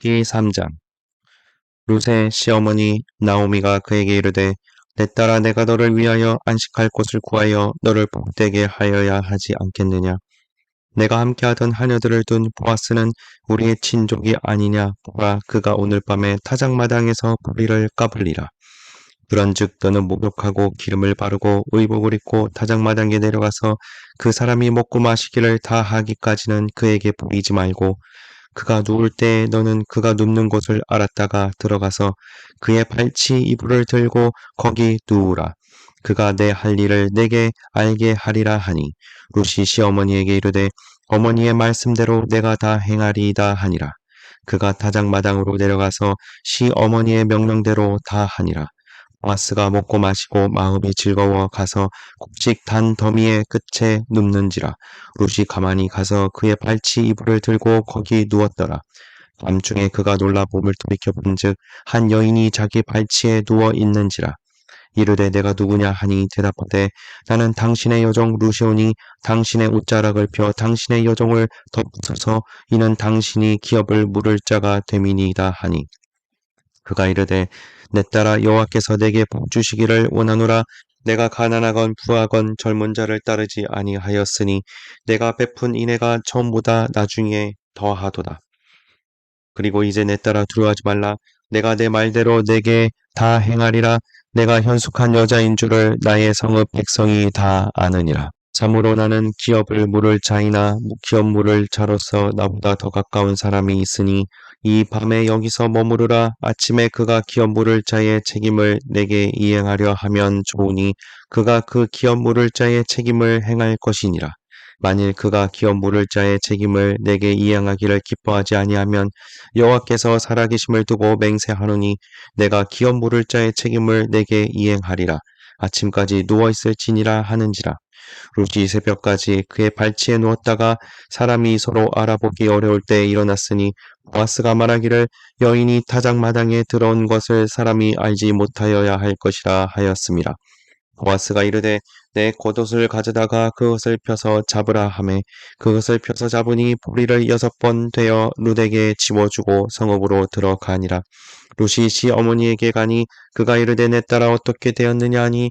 기 3장. 룻의 시어머니 나오미가 그에게 이르되 내 딸아 내가 너를 위하여 안식할 곳을 구하여 너를 복되게 하여야 하지 않겠느냐? 내가 함께하던 하녀들을 둔 보아스는 우리의 친족이 아니냐? 보라 그가 오늘 밤에 타작마당에서 뿌리를 까불리라. 그런즉 너는 목욕하고 기름을 바르고 의복을 입고 타작마당에 내려가서 그 사람이 먹고 마시기를 다 하기까지는 그에게 보이지 말고 그가 누울 때 너는 그가 눕는 곳을 알았다가 들어가서 그의 발치 이불을 들고 거기 누우라. 그가 내 할 일을 내게 알게 하리라 하니 루시 시어머니에게 이르되 어머니의 말씀대로 내가 다 행하리이다 하니라. 그가 타작마당으로 내려가서 시어머니의 명령대로 다 하니라. 보아스가 먹고 마시고 마음이 즐거워 가서 곡식 단 더미의 끝에 눕는지라 룻이 가만히 가서 그의 발치 이불을 들고 거기 누웠더라. 밤중에 그가 놀라 몸을 돌이켜 본즉 한 여인이 자기 발치에 누워 있는지라 이르되 내가 누구냐 하니 대답하되 나는 당신의 여종 루시오니 당신의 옷자락을 펴 당신의 여종을 덮어서 이는 당신이 기업을 물을 자가 됨이니이다 하니 그가 이르되 내 딸아 여호와께서 내게 복 주시기를 원하노라 내가 가난하건 부하건 젊은 자를 따르지 아니하였으니 내가 베푼 인애가 처음보다 나중에 더하도다. 그리고 이제 내 딸아 두려워하지 말라 내가 내 말대로 내게 다 행하리라 내가 현숙한 여자인 줄을 나의 성읍 백성이 다 아느니라. 참으로 나는 기업을 물을 자이나 기업 물을 자로서 나보다 더 가까운 사람이 있으니 이 밤에 여기서 머무르라 아침에 그가 기업 물을 자의 책임을 내게 이행하려 하면 좋으니 그가 그 기업 물을 자의 책임을 행할 것이니라. 만일 그가 기업 물을 자의 책임을 내게 이행하기를 기뻐하지 아니하면 여호와께서 살아계심을 두고 맹세하노니 내가 기업 물을 자의 책임을 내게 이행하리라. 아침까지 누워 있을지니라 하는지라. 룻이 새벽까지 그의 발치에 누웠다가 사람이 서로 알아보기 어려울 때 일어났으니 보아스가 말하기를 여인이 타작마당에 들어온 것을 사람이 알지 못하여야 할 것이라 하였습니다. 보아스가 이르되 내 겉옷을 가져다가 그것을 펴서 잡으라 하매 그것을 펴서 잡으니 보리를 여섯 번 되어 룻에게 지워주고 성읍으로 들어가니라. 룻이 시 어머니에게 가니 그가 이르되 내 딸아 어떻게 되었느냐 하니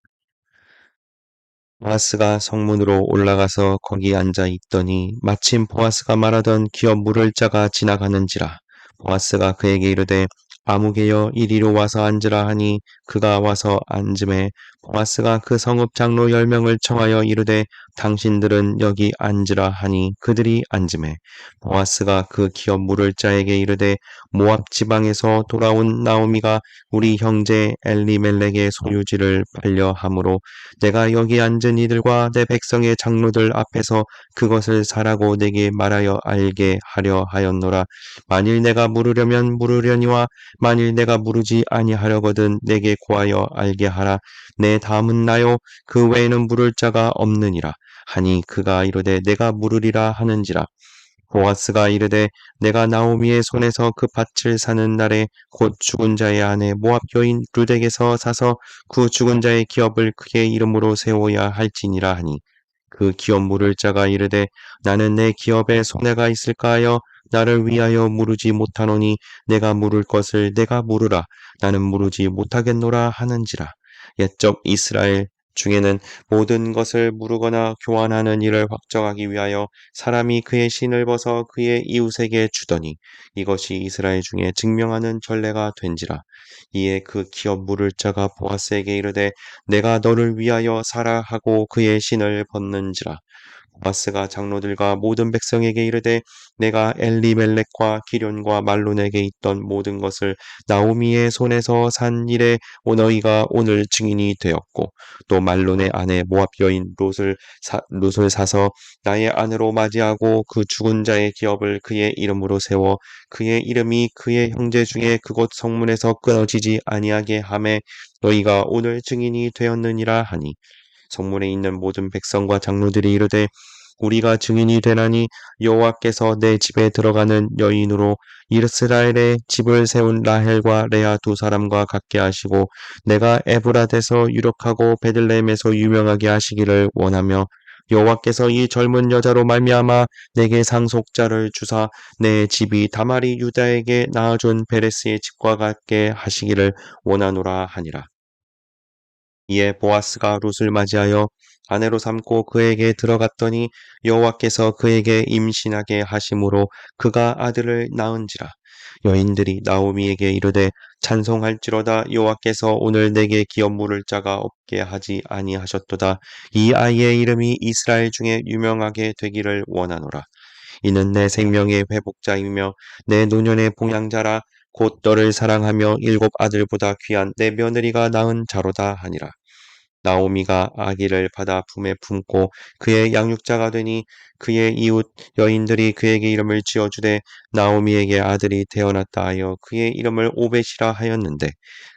보아스가 성문으로 올라가서 거기 앉아 있더니 마침 보아스가 말하던 기업 물을 자가 지나가는지라 보아스가 그에게 이르되 아무개여 이리로 와서 앉으라 하니 그가 와서 앉음에 보아스가 그 성읍 장로 열 명을 청하여 이르되 당신들은 여기 앉으라 하니 그들이 앉음에. 보아스가 그 기업 물을 자에게 이르되 모압 지방에서 돌아온 나오미가 우리 형제 엘리멜렉의 소유지를 반려하므로 내가 여기 앉은 이들과 내 백성의 장로들 앞에서 그것을 사라고 내게 말하여 알게 하려 하였노라. 만일 내가 물으려면 물으려니와 만일 내가 물으지 아니하려거든 내게 구하여 알게 하라. 내 다음은 나요? 그 외에는 물을 자가 없느니라. 하니 그가 이르되 내가 물으리라 하는지라. 보아스가 이르되 내가 나오미의 손에서 그 밭을 사는 날에 곧 죽은 자의 아내 모압 여인 루덱에서 사서 그 죽은 자의 기업을 그의 이름으로 세워야 할지니라 하니. 그 기업 물을 자가 이르되 나는 내 기업에 손해가 있을까 하여 나를 위하여 물으지 못하노니 내가 물을 것을 내가 물으라. 나는 물으지 못하겠노라 하는지라 옛적 이스라엘 중에는 모든 것을 물으거나 교환하는 일을 확정하기 위하여 사람이 그의 신을 벗어 그의 이웃에게 주더니 이것이 이스라엘 중에 증명하는 전례가 된지라. 이에 그 기업 물을 자가 보아스에게 이르되 내가 너를 위하여 살아 하고 그의 신을 벗는지라 보아스가 장로들과 모든 백성에게 이르되 내가 엘리멜렉과 기련과 말론에게 있던 모든 것을 나오미의 손에서 산 일에 너희가 오늘 증인이 되었고 또 말론의 아내 모압 여인 롯을 사, 롯을 사서 나의 아내로 맞이하고 그 죽은 자의 기업을 그의 이름으로 세워 그의 이름이 그의 형제 중에 그곳 성문에서 끊어지지 아니하게 함에 너희가 오늘 증인이 되었느니라 하니 성문에 있는 모든 백성과 장로들이 이르되 우리가 증인이 되나니 여호와께서 내 집에 들어가는 여인으로 이스라엘의 집을 세운 라헬과 레아 두 사람과 같게 하시고 내가 에브라데서 유력하고 베들레헴에서 유명하게 하시기를 원하며 여호와께서 이 젊은 여자로 말미암아 내게 상속자를 주사 내 집이 다말이 유다에게 낳아준 베레스의 집과 같게 하시기를 원하노라 하니라. 이에 보아스가 룻을 맞이하여 아내로 삼고 그에게 들어갔더니 여호와께서 그에게 임신하게 하심으로 그가 아들을 낳은지라. 여인들이 나오미에게 이르되 찬송할지로다 여호와께서 오늘 내게 기업 물을 자가 없게 하지 아니하셨도다. 이 아이의 이름이 이스라엘 중에 유명하게 되기를 원하노라. 이는 내 생명의 회복자이며 내 노년의 봉양자라. 곧 너를 사랑하며 일곱 아들보다 귀한 내 며느리가 낳은 자로다 하니라 나오미가 아기를 받아 품에 품고 그의 양육자가 되니 그의 이웃 여인들이 그에게 이름을 지어주되 나오미에게 아들이 태어났다 하여 그의 이름을 오벳이라 하였는데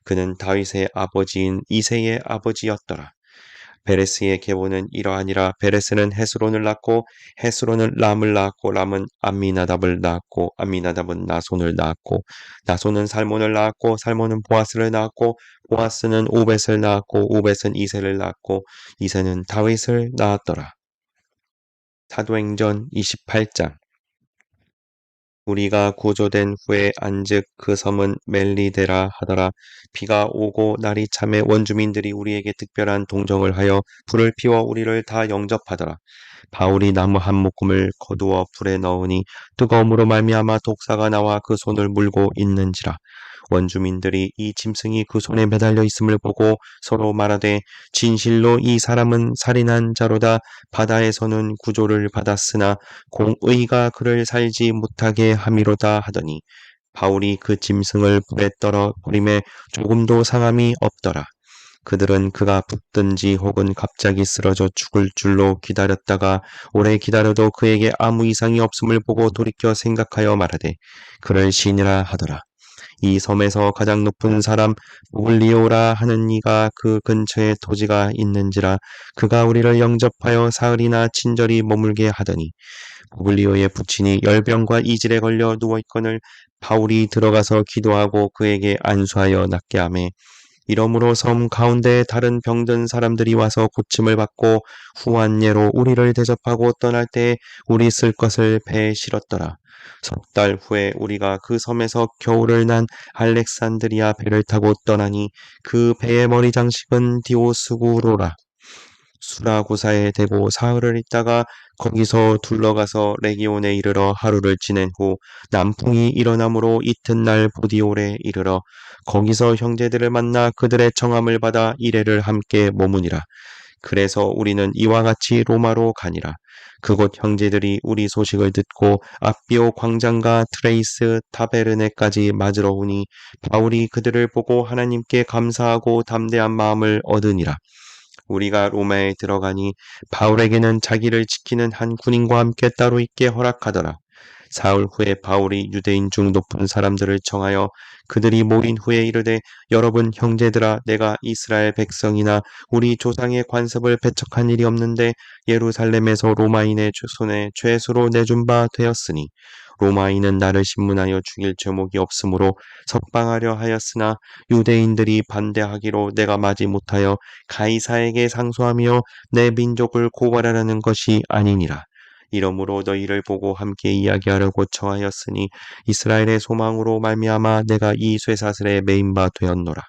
그는 다윗의 아버지인 이세의 아버지였더라. 베레스의 계보는 이러하니라 베레스는 헤스론을 낳고 헤스론은 람을 낳았고 람은 암미나답을 낳았고 암미나답은 나손을 낳았고 나손은 살몬을 낳았고 살몬은 보아스를 낳았고 보아스는 오벳을 낳았고 오벳은 이세를 낳았고 이세는 다윗을 낳았더라. 사도행전 28장 우리가 구조된 후에 안즉 그 섬은 멜리데라 하더라. 비가 오고 날이 참에 원주민들이 우리에게 특별한 동정을 하여 불을 피워 우리를 다 영접하더라. 바울이 나무 한 묶음을 거두어 불에 넣으니 뜨거움으로 말미암아 독사가 나와 그 손을 물고 있는지라. 원주민들이 이 짐승이 그 손에 매달려 있음을 보고 서로 말하되 진실로 이 사람은 살인한 자로다 바다에서는 구조를 받았으나 공의가 그를 살지 못하게 함이로다 하더니 바울이 그 짐승을 불에 떨어 버림에 조금도 상함이 없더라. 그들은 그가 붙든지 혹은 갑자기 쓰러져 죽을 줄로 기다렸다가 오래 기다려도 그에게 아무 이상이 없음을 보고 돌이켜 생각하여 말하되 그를 신이라 하더라. 이 섬에서 가장 높은 사람 오블리오라 하는 이가 그 근처에 토지가 있는지라 그가 우리를 영접하여 사흘이나 친절히 머물게 하더니 오블리오의 부친이 열병과 이질에 걸려 누워있거늘 바울이 들어가서 기도하고 그에게 안수하여 낫게 하매 이러므로 섬 가운데 다른 병든 사람들이 와서 고침을 받고 후한 예로 우리를 대접하고 떠날 때 우리 쓸 것을 배에 실었더라. 석 달 후에 우리가 그 섬에서 겨울을 난 알렉산드리아 배를 타고 떠나니 그 배의 머리 장식은 디오스구로라. 수라고사에 대고 사흘을 있다가 거기서 둘러가서 레기온에 이르러 하루를 지낸 후 남풍이 일어나므로 이튿날 보디올에 이르러 거기서 형제들을 만나 그들의 청함을 받아 이래를 함께 머무니라. 그래서 우리는 이와 같이 로마로 가니라. 그곳 형제들이 우리 소식을 듣고 아비오 광장과 트레이스 타베르네까지 맞으러 오니 바울이 그들을 보고 하나님께 감사하고 담대한 마음을 얻으니라. 우리가 로마에 들어가니 바울에게는 자기를 지키는 한 군인과 함께 따로 있게 허락하더라. 사흘 후에 바울이 유대인 중 높은 사람들을 청하여 그들이 모인 후에 이르되 여러분 형제들아 내가 이스라엘 백성이나 우리 조상의 관습을 배척한 일이 없는데 예루살렘에서 로마인의 손에 죄수로 내준 바 되었으니 로마인은 나를 신문하여 죽일 죄목이 없으므로 석방하려 하였으나 유대인들이 반대하기로 내가 마지 못하여 가이사에게 상소하며 내 민족을 고발하라는 것이 아니니라. 이러므로 너희를 보고 함께 이야기하려고 청하였으니 이스라엘의 소망으로 말미암아 내가 이 쇠사슬에 메인 바 되었노라.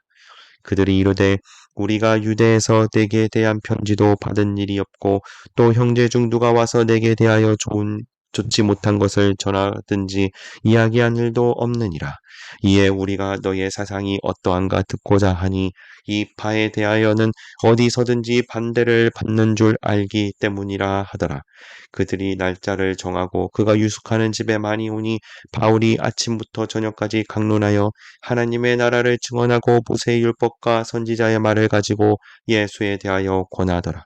그들이 이르되 우리가 유대에서 내게 대한 편지도 받은 일이 없고 또 형제 중 누가 와서 내게 대하여 좋은 좋지 못한 것을 전하든지 이야기한 일도 없느니라. 이에 우리가 너의 사상이 어떠한가 듣고자 하니 이 바에 대하여는 어디서든지 반대를 받는 줄 알기 때문이라 하더라. 그들이 날짜를 정하고 그가 유숙하는 집에 많이 오니 바울이 아침부터 저녁까지 강론하여 하나님의 나라를 증언하고 모세의 율법과 선지자의 말을 가지고 예수에 대하여 권하더라.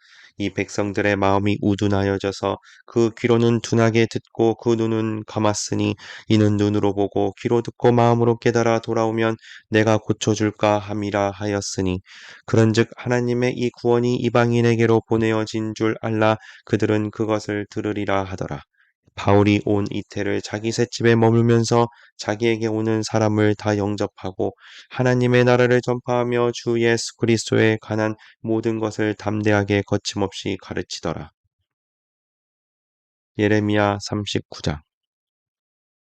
이 백성들의 마음이 우둔하여져서 그 귀로는 둔하게 듣고 그 눈은 감았으니 이는 눈으로 보고 귀로 듣고 마음으로 깨달아 돌아오면 내가 고쳐줄까 함이라 하였으니 그런즉 하나님의 이 구원이 이방인에게로 보내어진 줄 알라 그들은 그것을 들으리라 하더라. 바울이 온 이태를 자기 셋집에 머물면서 자기에게 오는 사람을 다 영접하고 하나님의 나라를 전파하며 주 예수 그리스도에 관한 모든 것을 담대하게 거침없이 가르치더라. 예레미야 39장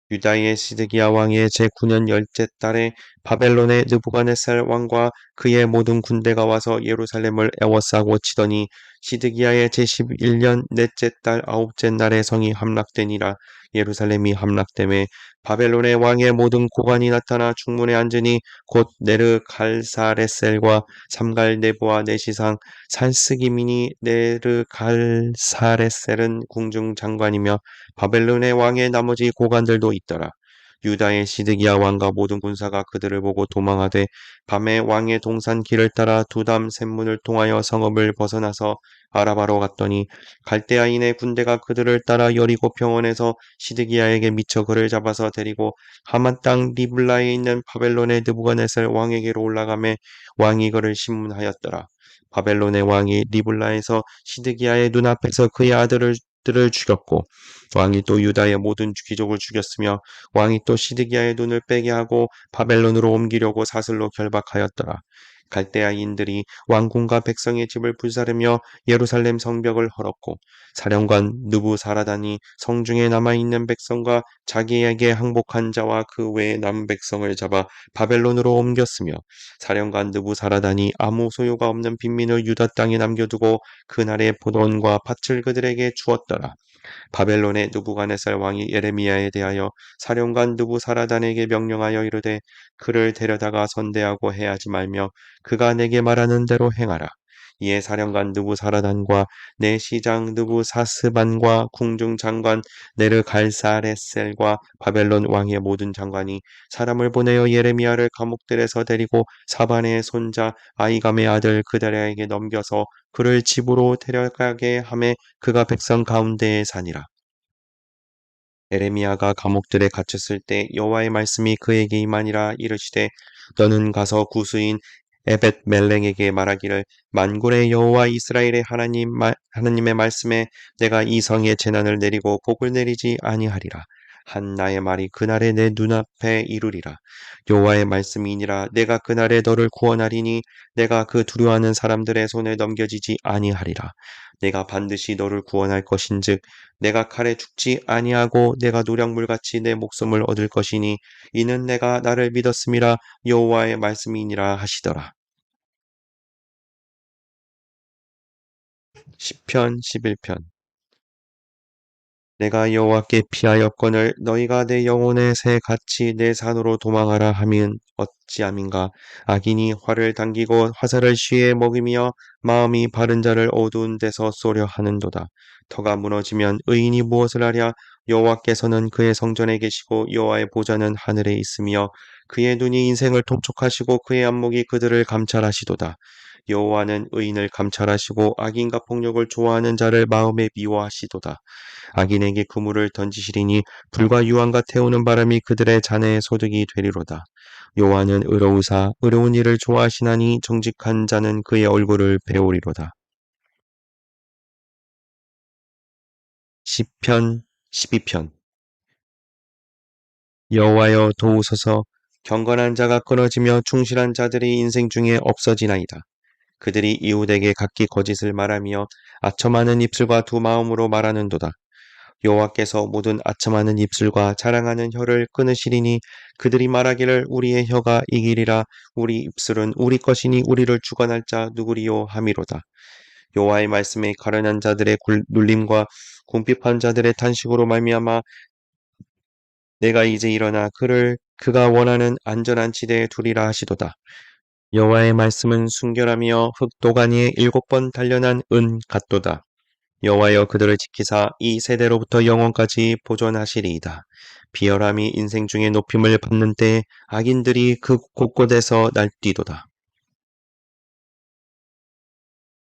유다의 시드기야 왕의 제9년 열째 달에 바벨론의 느부갓네살 왕과 그의 모든 군대가 와서 예루살렘을 애워싸고 치더니 시드기야의 제11년 넷째 달 아홉째 날에 성이 함락되니라 예루살렘이 함락됨에 바벨론의 왕의 모든 고관이 나타나 중문에 앉으니 곧 네르 갈사레셀과 삼갈 네부와 네시상 살스기민이 네르 갈사레셀은 궁중 장관이며 바벨론의 왕의 나머지 고관들도 있더라. 유다의 시드기야 왕과 모든 군사가 그들을 보고 도망하되 밤에 왕의 동산 길을 따라 두담 샘문을 통하여 성읍을 벗어나서 아라바로 갔더니 갈대아인의 군대가 그들을 따라 여리고 평원에서 시드기야에게 미쳐 그를 잡아서 데리고 하만 땅 리블라에 있는 바벨론의 느부갓네살 왕에게로 올라가매 왕이 그를 신문하였더라. 바벨론의 왕이 리블라에서 시드기야의 눈앞에서 그의 아들을 들을 죽였고 왕이 또 유다의 모든 귀족을 죽였으며 왕이 또 시드기야의 눈을 빼게 하고 바벨론으로 옮기려고 사슬로 결박하였더라. 갈대아인들이 왕궁과 백성의 집을 불사르며 예루살렘 성벽을 헐었고 사령관 누부사라단이 성중에 남아있는 백성과 자기에게 항복한 자와 그 외의 남 백성을 잡아 바벨론으로 옮겼으며 사령관 누부사라단이 아무 소요가 없는 빈민을 유다 땅에 남겨두고 그날의 포도원과 밭을 그들에게 주었더라. 바벨론의 누부갓네살 왕이 예레미야에 대하여 사령관 누부사라단에게 명령하여 이르되 그를 데려다가 선대하고 해하지 말며 그가 내게 말하는 대로 행하라. 이에 사령관 누부사라단과 내 시장 누부사스반과 궁중 장관 네르갈사레셀과 바벨론 왕의 모든 장관이 사람을 보내어 예레미야를 감옥들에서 데리고 사반의 손자 아이감의 아들 그다랴에게 넘겨서 그를 집으로 데려가게 함에 그가 백성 가운데에 사니라. 에레미야가 감옥들에 갇혔을 때 여호와의 말씀이 그에게 임하니라 이르시되 너는 가서 구수인 에벳 멜랭에게 말하기를 만군의 여호와 이스라엘의 하나님 하나님의 말씀에 내가 이 성에 재난을 내리고 복을 내리지 아니하리라. 한 나의 말이 그날에 내 눈앞에 이루리라. 여호와의 말씀이니라. 내가 그날에 너를 구원하리니 내가 그 두려워하는 사람들의 손에 넘겨지지 아니하리라. 내가 반드시 너를 구원할 것인즉 내가 칼에 죽지 아니하고 내가 노량물같이 내 목숨을 얻을 것이니 이는 내가 나를 믿었음이라 여호와의 말씀이니라 하시더라. 시편 11편. 내가 여호와께 피하였거늘 너희가 내 영혼의 새 같이 내 산으로 도망하라 하면 어찌함인가? 악인이 활을 당기고 화살을 쉬에 먹이며 마음이 바른 자를 어두운 데서 쏘려 하는도다. 터가 무너지면 의인이 무엇을 하랴? 여호와께서는 그의 성전에 계시고 여호와의 보좌는 하늘에 있으며 그의 눈이 인생을 통촉하시고 그의 안목이 그들을 감찰하시도다 여호와는 의인을 감찰하시고 악인과 폭력을 좋아하는 자를 마음에 미워하시도다. 악인에게 그물을 던지시리니 불과 유황과 태우는 바람이 그들의 잔해의 소득이 되리로다. 여호와는 의로우사 의로운 일을 좋아하시나니 정직한 자는 그의 얼굴을 배우리로다. 시편 12편 여호와여 도우소서 경건한 자가 끊어지며 충실한 자들이 인생 중에 없어지나이다. 그들이 이웃에게 각기 거짓을 말하며 아첨하는 입술과 두 마음으로 말하는도다. 여호와께서 모든 아첨하는 입술과 자랑하는 혀를 끊으시리니 그들이 말하기를 우리의 혀가 이기리라 우리 입술은 우리 것이니 우리를 주관할 자 누구리요 함이로다. 여호와의 말씀에 가련한 자들의 굴- 눌림과 궁핍한 자들의 탄식으로 말미암아 내가 이제 일어나 그를 그가 원하는 안전한 지대에 두리라 하시도다. 여호와의 말씀은 순결하며 흑도가니에 일곱 번 단련한 은 같도다. 여호와여 그들을 지키사 이 세대로부터 영원까지 보존하시리이다. 비열함이 인생 중에 높임을 받는 때에 악인들이 그 곳곳에서 날뛰도다.